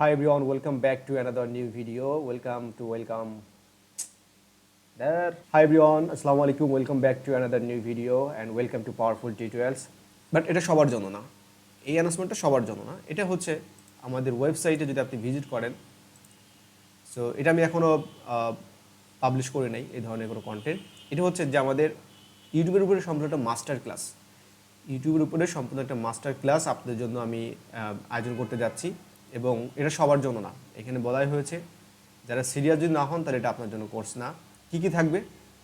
Hi everyone, welcome back to another new video. Welcome to welcome there. Hi everyone, assalamu alaikum. Welcome back to another new video and welcome to Powerful Tutorials. But এটা সবার জন্য না এই অ্যানাউন্সমেন্টটা সবার জন্য না এটা হচ্ছে আমাদের ওয়েবসাইটে যদি আপনি ভিজিট করেন সো এটা আমি এখনও পাবলিশ করে নাই এই ধরনের কোনো কন্টেন্ট এটা হচ্ছে যে আমাদের ইউটিউবের উপরে সম্পূর্ণ একটা মাস্টার ক্লাস ইউটিউবের উপরে সম্পূর্ণ একটা মাস্টার ক্লাস আপনাদের জন্য আমি আয়োজন করতে যাচ্ছি এবং এটা সবার জন্য না। এখানে বলাই হয়েছে, যারা সিরিয়াস যদি না হন, তাহলে এটা আপনার জন্য কোর্স না। কী কী থাকবে?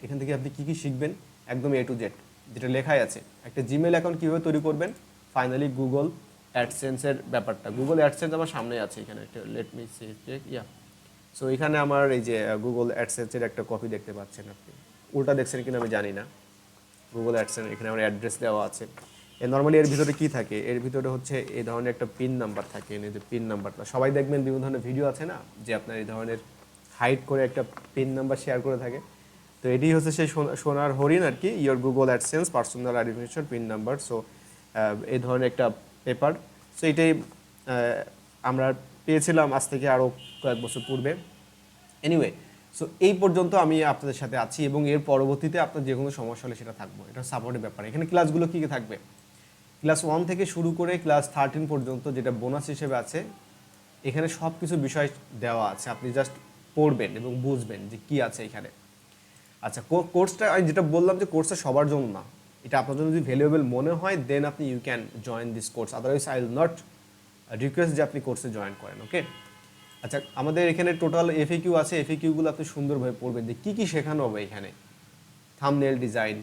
এখান থেকে আপনি কী কী শিখবেন? একদম এ টু জেড যেটা লেখাই আছে, একটা জিমেল অ্যাকাউন্ট কীভাবে তৈরি করবেন? ফাইনালি গুগল অ্যাডসেন্সের ব্যাপারটা। গুগল অ্যাডসেন্স আমার সামনে আছে এখানে একটা let me see yeah so এখানে আমার এই যে গুগল অ্যাডসেন্সের একটা কপি দেখতে পাচ্ছেন আপনি। উল্টা দেখছেন কিনা আমি জানি না। গুগল অ্যাডসেন্স এখানে আমার অ্যাড্রেস দেওয়া আছে। নর্মালি এর ভিতরে কি থাকে? এর ভিতরে হচ্ছে এই ধরনের একটা পিন নাম্বার থাকে যে পিন নাম্বারটা সবাই দেখবেন বিভিন্ন ধরনের ভিডিও আছে না? যে আপনার এই ধরনের হাইড করে একটা পিন নাম্বার শেয়ার করে থাকে। তো এটি হচ্ছে সেই সোনা- সোনার হরিণ আর কি your Google AdSense personal identification pin number so এই ধরনের একটা পেপার সো এটাই আমরা পেয়েছিলাম আজ থেকে আরও কয়েক বছর পূর্বে। এনিওয়ে সো এই পর্যন্ত আমি আপনাদের সাথে আছি এবং এর পরবর্তীতে আপনার যে কোনো সমস্যা হলে সেটা থাকব। এটা সাপোর্টের ব্যাপার। এখানে ক্লাসগুলো কী কী থাকবে? ক্লাস ওয়ান থেকে শুরু করে ক্লাস থার্টিন পর্যন্ত যেটা বোনাস হিসেবে আছে, এখানে সব কিছু বিষয় দেওয়া আছে। আপনি জাস্ট পড়বেন এবং বুঝবেন যে কি আছে এখানে। আচ্ছা কোর্সটা আমি যেটা বললাম যে কোর্সটা সবার জন্য না। এটা আপনার জন্য যদি ভ্যালুয়েবল মনে হয় দেন আপনি you can join this course otherwise I will not request যে আপনি কোর্সে জয়েন করেন ওকে আচ্ছা আমাদের এখানে টোটাল এফএ কিউ আছে। এফএ কিউগুলো আপনি সুন্দরভাবে পড়বেন যে কী কী শেখানো হবে এখানে। থামনেল ডিজাইন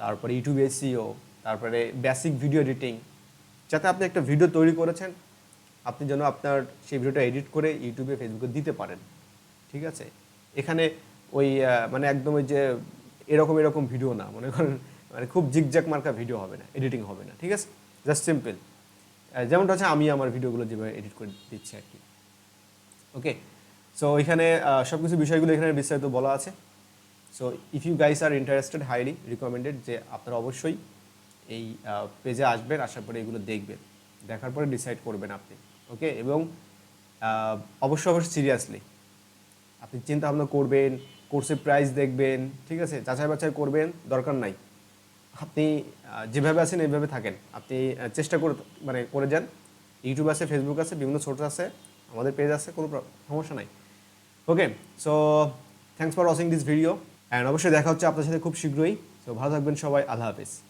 তারপরে ইউটিউব এসিও তারপরে বেসিক ভিডিও এডিটিং যাতে আপনি একটা ভিডিও তৈরি করেছেন, আপনি যেন আপনার সেই ভিডিওটা এডিট করে ইউটিউবে ফেসবুকে দিতে পারেন। ঠিক আছে? এখানে ওই মানে একদম ওই যে এরকম এরকম ভিডিও না, মনে করেন মানে খুব জিগজ্যাক মার্কা ভিডিও হবে না এডিটিং হবে না, ঠিক আছে? জাস্ট সিম্পল যেমনটা হচ্ছে আমি আমার ভিডিওগুলো যেভাবে এডিট করে দিচ্ছি আর কি। ওকে সো এখানে সব কিছু বিষয়গুলো এখানে বিস্তারিত বলা আছে। So if you guys are interested highly recommended যে আপনারা অবশ্যই এই পেজে আসবেন, আসার পরে এগুলো দেখবেন। দেখার পরে ডিসাইড করবেন আপনি ওকে এবং অবশ্যই অবশ্যই সিরিয়াসলি আপনি চিন্তা ভাবনা করবেন কোর্সের প্রাইস দেখবেন, ঠিক আছে? যাচাই বাছাই করবেন, দরকার নাই। আপনি যেভাবে আছেন এইভাবে থাকেন। আপনি চেষ্টা করে মানে করে যান। ইউটিউব আছে ফেসবুক আছে, বিভিন্ন সোর্স আছে, আমাদের পেজ আছে, কোনো সমস্যা নাই। Okay so thanks for watching this video and অবশ্যই দেখা হচ্ছে আপনার সাথে খুব শীঘ্রই। তো ভালো থাকবেন সবাই, আল্লাহ হাফিজ।